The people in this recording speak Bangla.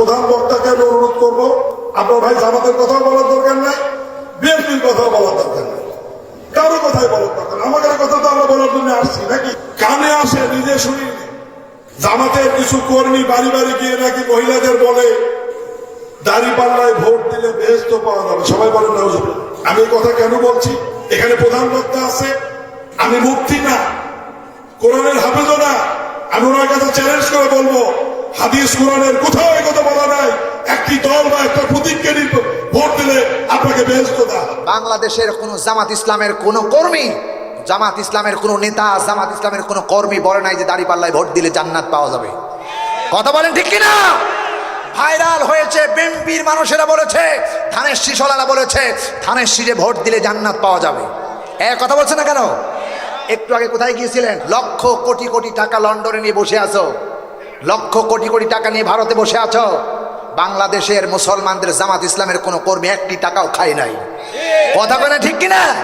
প্রধান বক্তাকে আমি অনুরোধ করব। আপনার ভাই জামাতের কথা বলার দরকার নাই, বিএনপির কথা বলার দরকার নাই। কারও কথাই বলার দরকার। আমাদের কথা তো আমরা বলার জন্য আসছি নাকি? কানে আসে, নিজে শুনি। জামাতের কিছু কর্মী বাড়ি বাড়ি গিয়ে নাকি মহিলাদের বলে, দাড়ি পাল্লায় ভোট দিলে বেশ তো পাওয়া যাবে। সবাই বলেন না। আমি কথা কেন বলছি? এখানে প্রধান বক্তা আছে। আমি মুক্তি না, কোরআনের হাফেজও না। আমি ওনার কাছে চ্যালেঞ্জ করে বলব। হাদিস কোরআনের কোথাও কথা বলা নাই। একটি দল বা একটা প্রতীককে ভোট দিলে আপনাকে বেহেস্ত হবে। বাংলাদেশের কোন জামাত ইসলামের কোন কর্মী, জামাত ইসলামের কোন নেতা, জামাত ইসলামের কোন কর্মী বলে নাই যে দাড়ি পাল্লায় ভোট দিলে জান্নাত পাওয়া যাবে। কথা বলেন ঠিক কিনা? ভাইরাল হয়েছে, বিএনপির মানুষেরা বলেছে, ধানের শিশলারা বলেছে, ধানের শীষে ভোট দিলে জান্নাত পাওয়া যাবে। এ কথা বলছে না কেন? একটু আগে কোথায় গিয়েছিলেন? লক্ষ কোটি কোটি টাকা লন্ডনে নিয়ে বসে আছো। লক্ষ কোটি কোটি টাকা নিয়ে ভারতে বসে আছো? বাংলাদেশের মুসলমানদের জামাত ইসলামের কোনো কর্মী একটি টাকাও খায় নাই। কথা কেনা ঠিক কিনা?